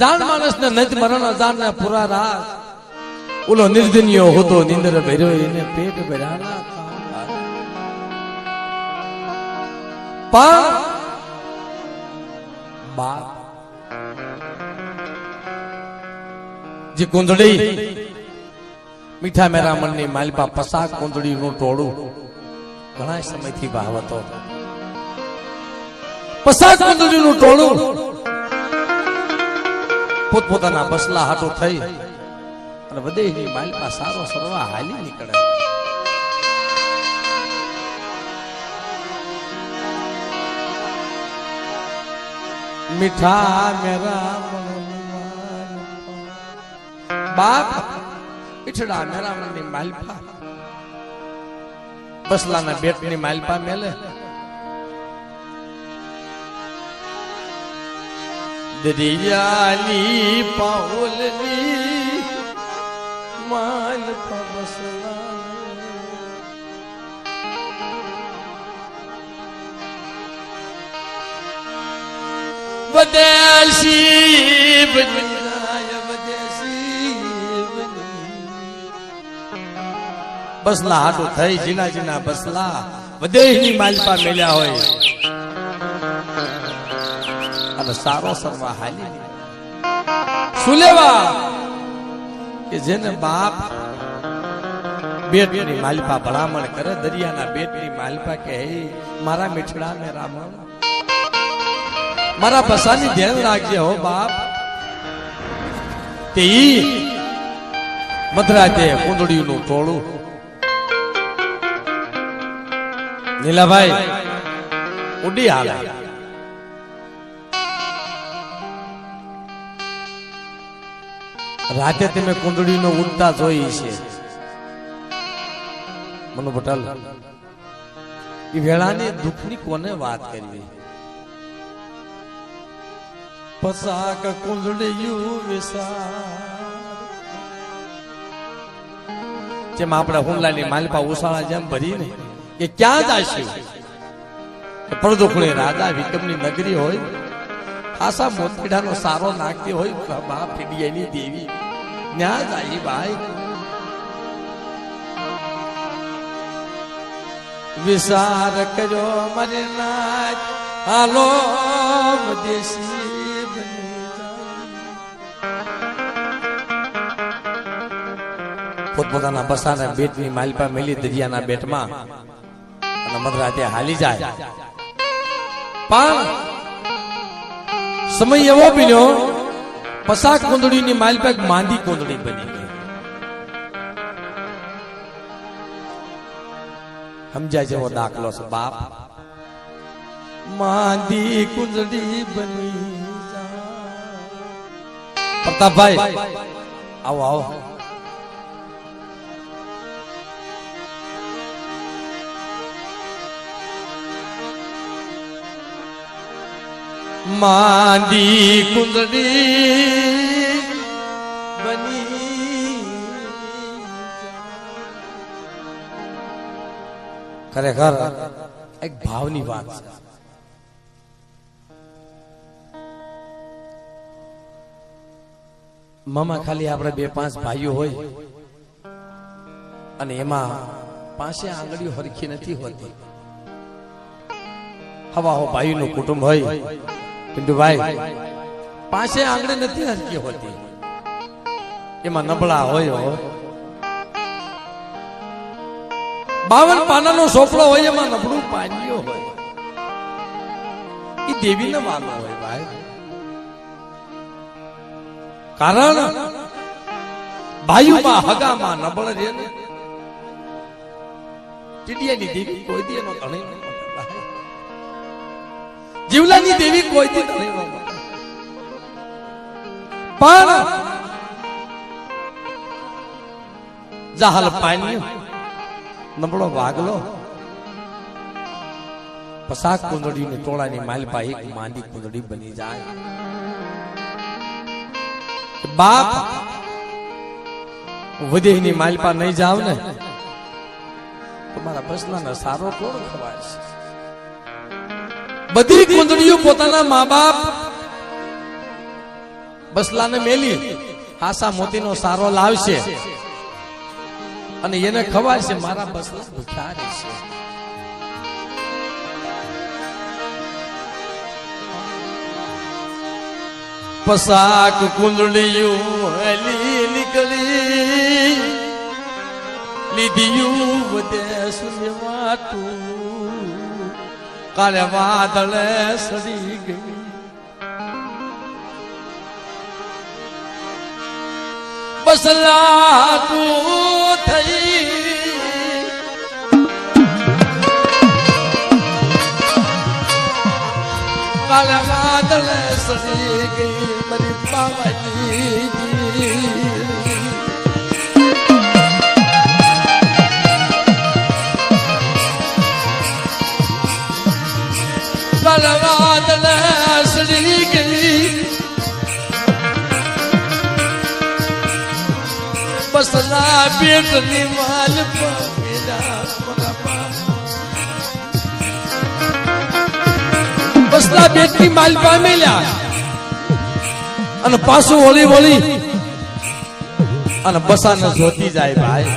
જાણ માણસ ને નજ મરણ અજાણ ને પૂરા રાસ ઓલો નિર્દનિયો હોતો નિંદર ભર્યો એને પેટ ભર્યા પણ બાપ. જે કુંદડી મીઠા મેરા મનની માલપા પસાક કુંદડી નું ટોળું ઘણા સમયથી ભાવ હતો. પસાક કુંદડી નું ટોળું પોતપોતાના બસલા હાટો થઈ. અને વદેહની માલપા સારો સરવા હાલી નીકળે. મીઠા મેરા બાપ ઈઠડા મેરામણની માલપા. બસલાના બેટની માલપા મેલે. દરિયાની પાઉલની માલ બસલા વદેશી બસલા હાટું થઈ, જીના જીના બસલા. વદેશની માલપા મેલ્યા હોય. અને સારો સરવા હાલી સુલેવા લેવા કે જેને બાપ બેટની માલપા ભલામણ કરે, દરિયાના બેટની માલપા કે, હે, મારા મીઠડા ને રામણ, મારા પસાની ધ્યાન રાખજે હો બાપ. તે ઈ મધરાતે કુંદડીનું ટોળું. નીલાભાઈ ઉડી હાલે. રાતે તમે કુંડળીનો ઉડતા જોઈ છે. મનુ પટેલ, એ વેળાની દુઃખની કોને વાત કરવી? પસાક કુંદડીયું વિસાર જેમ આપણે હુંલાની માલપા ઉસાળા જેમ ભરી ને એ ક્યાં જશે? પરદુખણી રાજા વિક્રમની નગરી હોય, ખાસા મોતીડાનો સારો નાખતી હોય બા ફીડિયાની દેવી. ન્યા જાય ભાઈ વિસાર કર્યો મરે નાચ હાલો દેશી. પોતપોતાના બસાના બેટની માલપા મેલી દરિયાના બેટમાં અને મધરાતે હાલી જાય પણ સમય એવો બન્યો પસાક કુંદડીની માઇલ પેક માંદી કુંદડી બની ગઈ. સમજાય જેવો દાખલો છે, બાપ? માંદી કુંદડી બની. પ્રતાપભાઈ, આવો આવો. માંદી કુંદડી બની ખરેખર એક ભાવની વાત છે મામા ખાલી આપણે બે પાંચ ભાઈઓ હોય અને એમાં પાસે આંગળીઓ હરખી નથી હોતી હવા હો ભાઈનું કુટુંબ હોય પિન્ટુભાઈ, પાસે આંગળી નથી હરકી હોતી. એમાં નબળા હોય હો. બાવન પાનાનો સોપડો હોય, એમાં નબળું પાન્યો હોય. એ દેવીને વાલો હોય ભાઈ. કારણ ભાઈઓમાં હગામાં નબળ રે ટીડિયાની દેવી કોઈ દી એનો ભાઈ. જીવલાની દેવી કોઈ દી ધણી પણ જાહલ પાણી નબળો વાગલો. પસાક કુંદડી ને ટોળાની માલપા એક માંદી કુંદડી બની જાય. બાપ વિદેહની માલપા નહીં જાવ ને તમારા બસના સારો કોણ ખવાય છે? બધી કુંદડીઓ પોતાના મા બાપ બસલાને મેલી આશા મોતીનો સારો લાવશે. અને એને ખબર છે, મારા બસલા ભૂખ્યા રહેશે પસાક કુંડળિયું હેલી નીકળી, લીધિયું વધે સુનેવાતું કાલે વાદળે સડી ગઈ. બસલા તું થઈ. કાલે વાદળે સડી ગઈ મારી બાબાજી બસલા બેટની માલ બસલા બેટની માલ પામેલા. અને પાછું હોળી હોળી. અને બસાને જોતી જાય ભાઈ.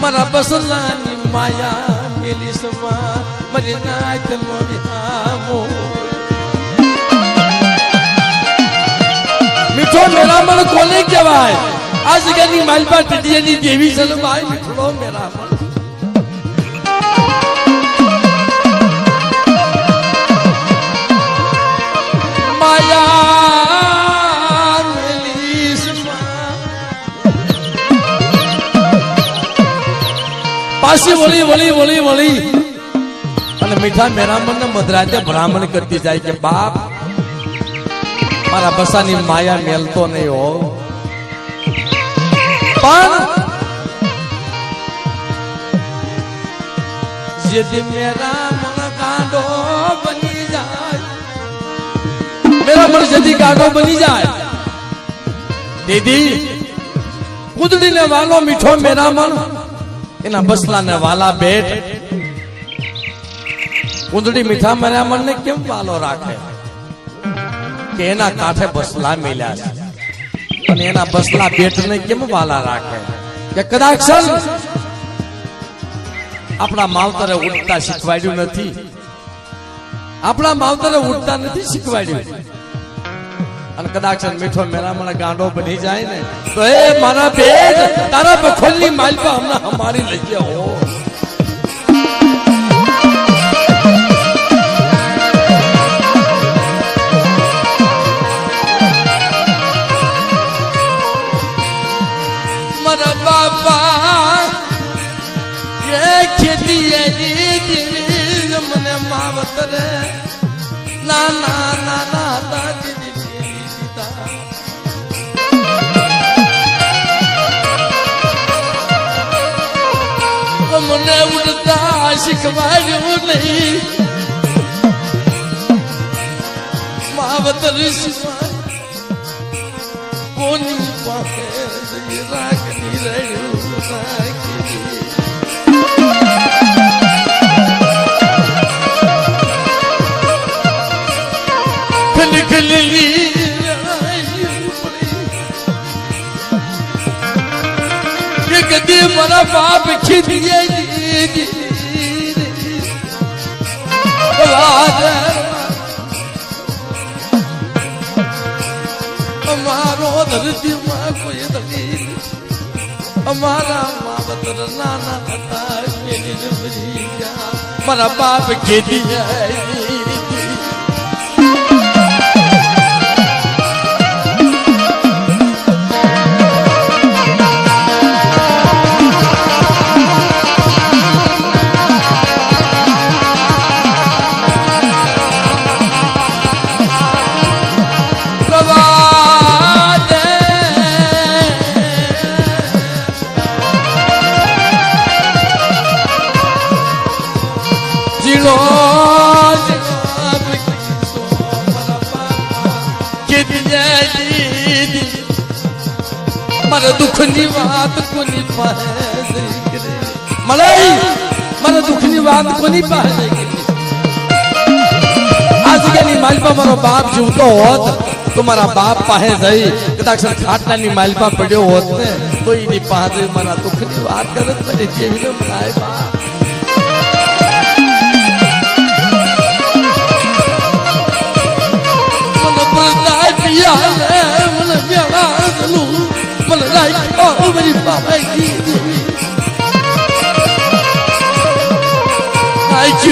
મારા મેરા બસલાની માયા મેલી સમા મારી નાચ આમો મીઠો મેરામણ કોને કહેવાય? આ જગ્યાની માલપા ટીડીએની દેવી માયા મેલી સમા પાછી વળી વળી વળી વળી. અને મીઠા મેરામણ ને મધરાતે બ્રાહ્મણ કરતી જાય કે બાપ, મારા બસાની માયા મેલતો નહીં હો. પણ જેથી મેરામણ કાંડો બની જાય, મેરામણ જેથી વાલો મીઠો મેરામણ, એના બસલાને વાલા બેટ કુંદડી મીઠા મર્યામણ ને કેમ વાલો રાખે? કે એના કાંઠે બસલા મેલ્યા છે. અને એના બસલા બેટ ને કેમ વાલા રાખે? કે કદાચ આપણા માવતરે ઉડતા શીખવાડ્યું નથી. આપણા માવતરે ઉડતા નથી શીખવાડ્યું. અને કદાચ મીઠો મેરામણ ગાંડો બની જાય ને, તો એ મારા બેટ તારા બખોલની માલપા હમણાં અમારી લઈ ગયા. હો દીવી મને માવતરે ના ના ના ના દાદી દીધા મને ઉડતા શીખવાડ્યું નહીં માવતર કોની પાસે રાખી રહ્યું અમારો ધરતીમાં કોઈ દલીલ અમારા માવતર નાના હતા મારા બાપ ખેતી જાય જીણો મારા દુઃખની વાત કોની પાસે? માલપા મારો બાપ જીવતો હોત તો મારા બાપ પાસે જઈ કદાચ ખાટલાની માલપા પડ્યો હોત ને, તો એની પાસે મારા દુઃખની વાત કરે મને મનાય બાપ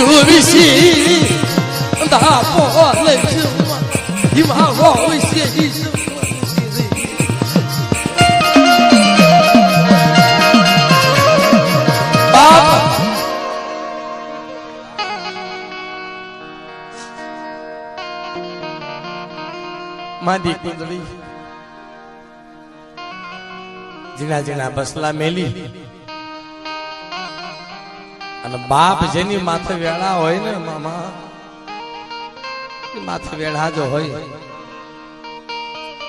I વિશે દાપો જીણા હિમા હો વિશે કુંદડી ઝીણા ઝીણા બસલા મેલી અને બાપ જેની માથે વેળા હોય ને મામા માથે વેળા જો હોય.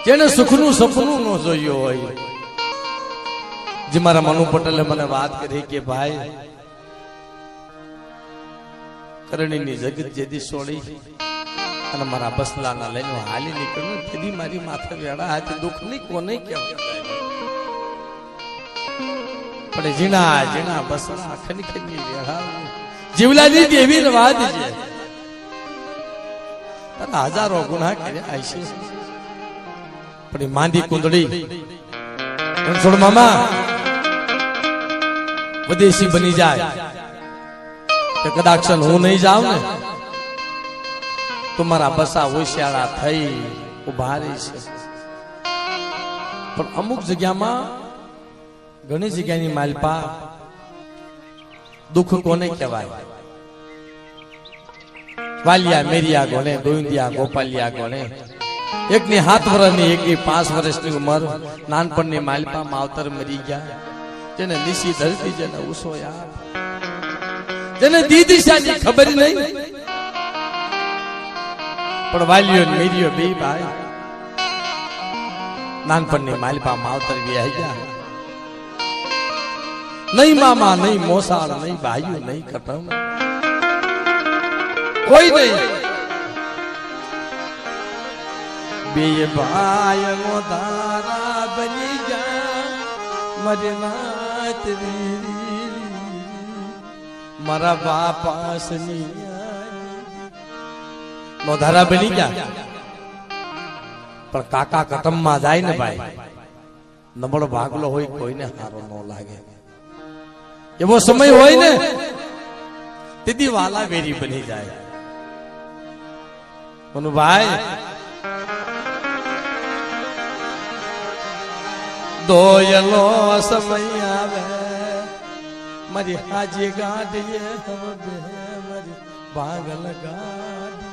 જેને સુખનું સપનું ન જોયું હોય. જે મારા મનુ પટેલે મને વાત કરી કે ભાઈ કરણીની જગત જેદી સોળી. અને મારા બસલાના લઈને હાલી નીકળ્યું તેદી મારી માથે વેળા હાથે દુઃખ નહીં કોને કહેવાય. પણ ઝીણા ઝીણા બસરા ખનખની ખની વેળા જીવલાની દેવી વાત છે? તારા હજારો ગુના કર્યા છે. પણ માંદી કુંદડી રણછોડ મામા વિદેશી બની જાય. કે કદાચ હું નહીં જાઉં ને તો મારા બસા હોશિયાળા થઈ ઊભા રહી છે. પણ અમુક જગ્યામાં ઘણી જગ્યાની માલપા દુઃખ કોને કહેવાય? વાલિયા, મેરિયા ગોણે ગોવિંદિયા ગોપાલિયા ગોણે. એકની હાથ વર્ષની એકની પાંચ વર્ષની ઉંમર. નાનપણની માલપા માવતર મરી ગયા. જેને નિશી ધરતી, જેને ઉસો જેને દી દિશાની ખબર નહીં. પણ વાલીઓ મેરિયો બે ભાઈ. નાનપણની માલપા માવતર વ્યાઈ ગયા. નહીં મામા, નહીં મોસાળ, નહીં ભાઈઓ, નહીં કટમ કોઈ નહીં. બે ભાઈ મો તારા બની ગયા, મરે મારા બાપા સની મોધારા બની ગયા. પણ કાકા કટમમાં જાય ને ભાઈ, નબળો ભાગલો હોય કોઈને હારો ન લાગે. એવો સમય હોય ને તેથી વાલા વેરી બની જાય. મનુભાઈ દોયલો સમય આવે, મારી હાજી ગાડીએ મારી ભાગલ ગાડી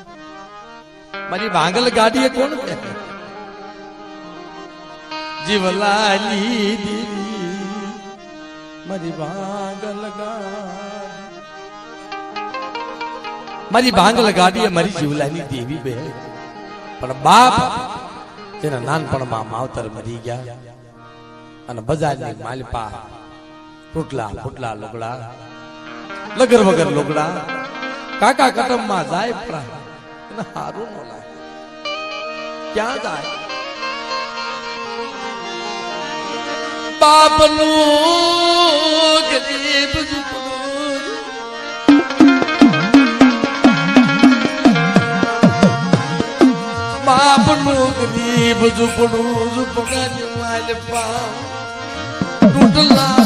મારી ભાંગલ ગાડીએ કોણ જીવલાલી દીદી. મારી ભાંગ લગાડી. મારી જીવલાની દેવી બે પણ બાપ તેના નાનપણમાં માવતર મરી ગયા અને બજારની માલપા તૂટલા ફૂટલા લુગડા, લગર વગર લુગડા, કાકા કટમમાં જાય પડા હારું ક્યાં જાય? બાપનું ગરીબ ઝૂંપડું બાપનું ગરીબ ઝૂંપડું ઝૂંપડાની માલપા તૂટલા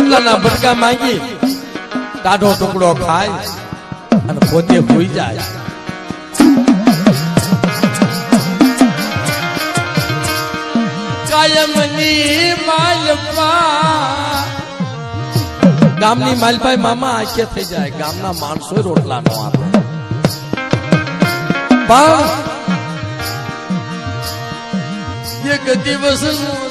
રોટલાના ભટકા માંગી ટાઢો ટુકડો ખાય અને પોતે ભૂઈ જાય. ગામની માલપાઈ મામા આખે થઈ જાય. ગામના માણસો રોટલા નો આપે. પણ એક દિવસ સમય